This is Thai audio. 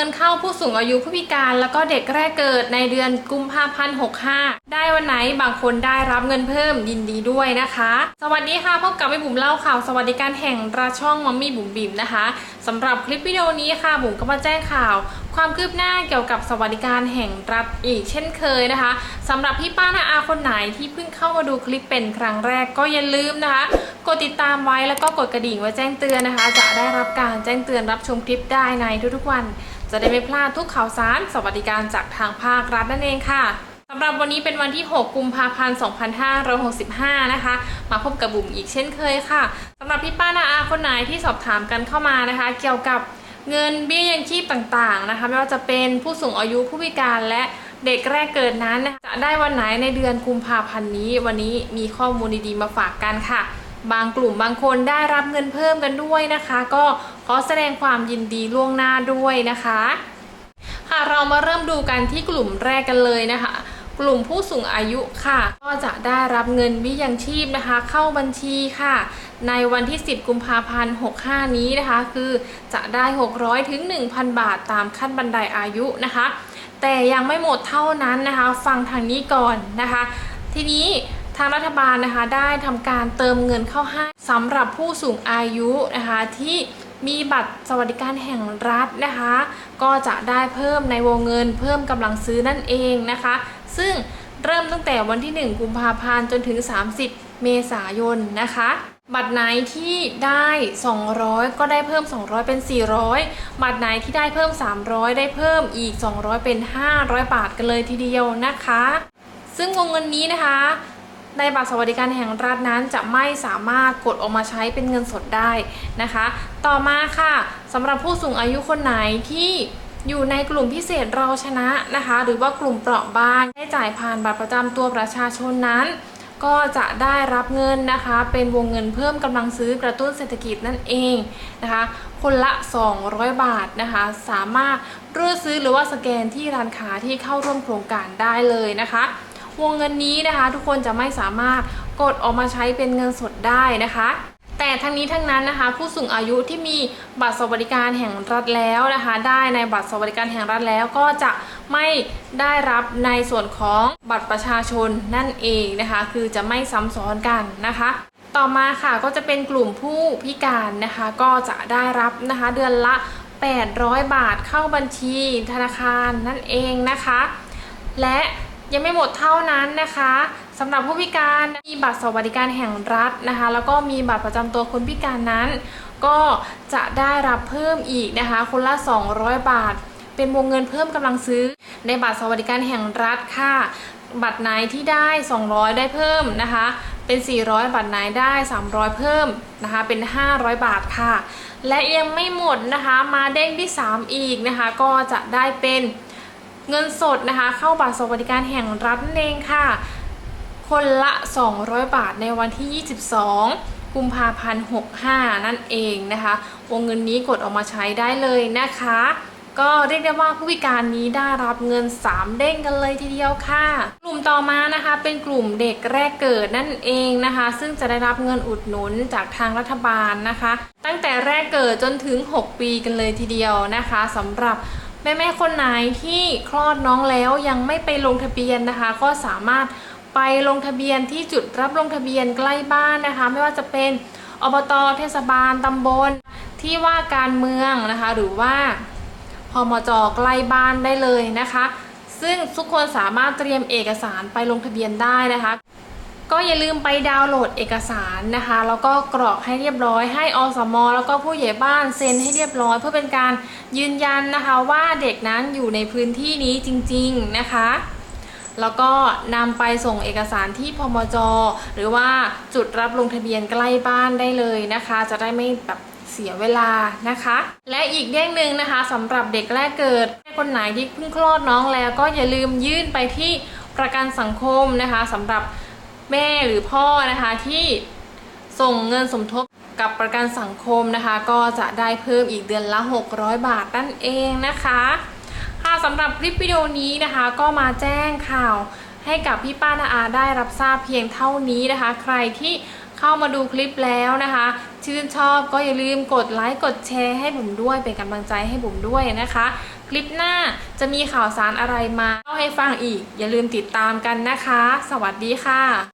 เงินเข้าผู้สูงอายุผู้พิการแล้วก็เด็กแรกเกิดในเดือนกุมภาพันธ์65 ได้วันไหนบางคนได้รับเงินเพิ่มยินดีด้วยนะคะ สวัสดีค่ะพบกับแม่บุ๋มเล่าข่าวสวัสดิการแห่งราช่องมัมมี่บุ๋มบิ๋มนะคะสำหรับคลิปวิดีโอนี้ค่ะบุ๋มก็มาแจ้งข่าวความคืบหน้าเกี่ยวกับสวัสดิการแห่งรัฐอีกเช่นเคยนะคะสำหรับพี่ป้านาอาคนไหนที่เพิ่งเข้ามาดูคลิปเป็นครั้งแรกก็อย่าลืมนะคะ กดติดตามไว้แล้วก็กดกระดิ่งไว้แจ้งเตือนนะคะ จะได้รับการแจ้งเตือนรับชมคลิปได้ในทุกๆวัน จะได้ไม่พลาดทุกข่าวสาร สวัสดิการจากทางภาครัฐนั่นเองค่ะสำหรับวันนี้เป็นวันที่ 6 กุมภาพันธ์ 2565 นะคะ มาพบกับบุ๋มอีกเช่นเคยค่ะสำหรับพี่ป้านาอาคนไหนที่สอบถามกันเข้ามานะคะ เกี่ยวกับ เงินเบี้ยยังชีพต่างๆนะคะ ไม่ว่าจะเป็นผู้สูงอายุผู้พิการและเด็กแรกเกิดนั้นนะคะจะได้วันไหนในเดือนกุมภาพันธ์นี้ วันนี้มีข้อมูลดีๆมาฝากกันค่ะ บางกลุ่มบางคนได้รับเงินเพิ่มกันด้วยนะคะ ก็ขอแสดงความยินดีล่วงหน้าด้วยนะคะ ค่ะเรามาเริ่มดูกันที่กลุ่มแรกกันเลยนะคะ กลุ่มผู้สูงอายุค่ะ ก็จะได้รับเงินวิยังชีพนะคะ เข้าบัญชีค่ะ ในวันที่ 10 กุมภาพันธ์ 65 นี้นะคะ คือจะได้ 600 ถึง 1,000 บาทตามขั้นบันไดอายุนะคะ แต่ยังไม่หมดเท่านั้นนะคะ ฟังทางนี้ก่อนนะคะ ทีนี้ทางรัฐบาลนะคะได้ทำการเติมเงินเข้าให้สำหรับผู้สูงอายุนะคะที่มีบัตรสวัสดิการแห่งรัฐนะคะ ก็จะได้เพิ่มในวงเงินเพิ่มกำลังซื้อนั่นเองนะคะ ซึ่งเริ่มตั้งแต่วันที่ 1 กุมภาพันธ์จนถึง 30 เมษายนนะคะ บัตรไหนที่ได้ 200 ก็ได้เพิ่ม 200 เป็น 400 บัตรไหนที่ได้เพิ่ม 300 ได้เพิ่มอีก 200 เป็น 500 บาทกันเลยทีเดียวนะคะ ซึ่งวงเงินนี้นะคะในบัตรสวัสดิการแห่งรัฐนั้นจะไม่สามารถกดออกมาใช้เป็นเงินสดได้นะคะ ต่อมาค่ะสำหรับผู้สูงอายุคนไหนที่ อยู่ในกลุ่มพิเศษเราชนะนะคะ หรือว่ากลุ่มเปราะบางได้จ่ายผ่านบัตรประจำตัวประชาชนนั้น ก็จะได้รับเงินนะคะ เป็นวงเงินเพิ่มกำลังซื้อกระตุ้นเศรษฐกิจนั่นเองนะคะ คนละ 200 บาทนะคะ สามารถรูดซื้อหรือว่าสแกนที่ร้านค้าที่เข้าร่วมโครงการได้เลยนะคะวงเงินนี้นะคะ ทุกคนจะไม่สามารถกดออกมาใช้เป็นเงินสดได้นะคะ แต่ทั้งนี้ทั้งนั้นนะคะ ผู้สูงอายุที่มีบัตรสวัสดิการแห่งรัฐแล้วนะคะ ได้ในบัตรสวัสดิการแห่งรัฐแล้วก็จะไม่ได้รับในส่วนของบัตรประชาชนนั่นเองนะคะ คือจะไม่ซ้ำซ้อนกันนะคะ ต่อมาค่ะก็จะเป็นกลุ่มผู้พิการนะคะ ก็จะได้รับนะคะเดือนละ 800 บาทเข้าบัญชีธนาคารนั่นเองนะคะ และยังไม่หมดเท่านั้นนะคะ สำหรับผู้พิการมีบัตรสวัสดิการแห่งรัฐนะคะ แล้วก็มีบัตรประจำตัวคนพิการนั้น ก็จะได้รับเพิ่มอีกนะคะ คนละ 200 บาท เป็นวงเงินเพิ่มกำลังซื้อ ในบัตรสวัสดิการแห่งรัฐค่ะ บัตรไหนที่ได้ 200 ได้เพิ่มนะคะ เป็น 400 บัตรไหนได้ 300 เพิ่มนะคะ เป็น 500 บาทค่ะ และยังไม่หมดนะคะ มาเด้งที่ 3 อีกนะคะ ก็จะได้เป็นเงินสดนะคะ เข้าบัตรสวัสดิการแห่งรัฐนั่นเองค่ะ คนละ 200 บาทในวันที่ 22 กุมภาพันธ์ 65 นั่นเองนะคะ วงเงินนี้กดออกมาใช้ได้เลยนะคะ ก็เรียกได้ว่าผู้พิการนี้ได้รับเงิน 3 เด้งกันเลยทีเดียวค่ะ กลุ่มต่อมานะคะเป็นกลุ่มเด็กแรกเกิดนั่นเองนะคะ ซึ่งจะได้รับเงินอุดหนุนจากทางรัฐบาลนะคะ ตั้งแต่แรกเกิดจนถึง 6 ปีกันเลยทีเดียวนะคะสำหรับแม่แม่ๆคนไหนที่คลอดน้องแล้วยังไม่ไปลงทะเบียนนะคะ ก็สามารถ ไปลงทะเบียนที่จุดรับลงทะเบียนใกล้บ้านนะคะ ไม่ว่าจะเป็นอบตเทศบาลตำบล ที่ว่าการเมืองนะคะ หรือว่าพมจใกล้บ้านได้เลยนะคะ ซึ่งทุกคนสามารถเตรียมเอกสารไปลงทะเบียนได้นะคะ ก็อย่าลืมไปดาวน์โหลดเอกสารนะคะ แล้วก็กรอกให้เรียบร้อยให้อสมแล้วก็ผู้ใหญ่บ้านเซ็นให้เรียบร้อย เพื่อเป็นการยืนยันนะคะว่าเด็กนั้นอยู่ในพื้นที่นี้จริง ๆนะคะ แล้วก็นำไปส่งเอกสารที่พมจ หรือว่าจุดรับลงทะเบียนใกล้บ้านได้เลยนะคะ จะได้ไม่แบบเสียเวลานะคะ และอีกเรื่องหนึ่งนะคะสำหรับเด็กแรกเกิดคนไหนที่เพิ่งคลอดน้องแล้วก็อย่าลืมยื่นไปที่ประกันสังคมนะคะสำหรับแม่หรือพ่อนะคะที่ส่งเงินสมทบกับประกันสังคมนะคะ ก็จะได้เพิ่มอีกเดือนละ 600 บาทนั่นเองนะคะ ค่ะสำหรับคลิปวิดีโอนี้นะคะ ก็มาแจ้งข่าวให้กับพี่ป้านาอาได้รับทราบเพียงเท่านี้นะคะ ใครที่เข้ามาดูคลิปแล้วนะคะ ชื่นชอบก็อย่าลืมกดไลค์กดแชร์ให้บุ๋มด้วยเป็นกำลังใจให้บุ๋มด้วยนะคะ คลิปหน้าจะมีข่าวสารอะไรมาเล่าให้ฟังอีก อย่าลืมติดตามกันนะคะ สวัสดีค่ะ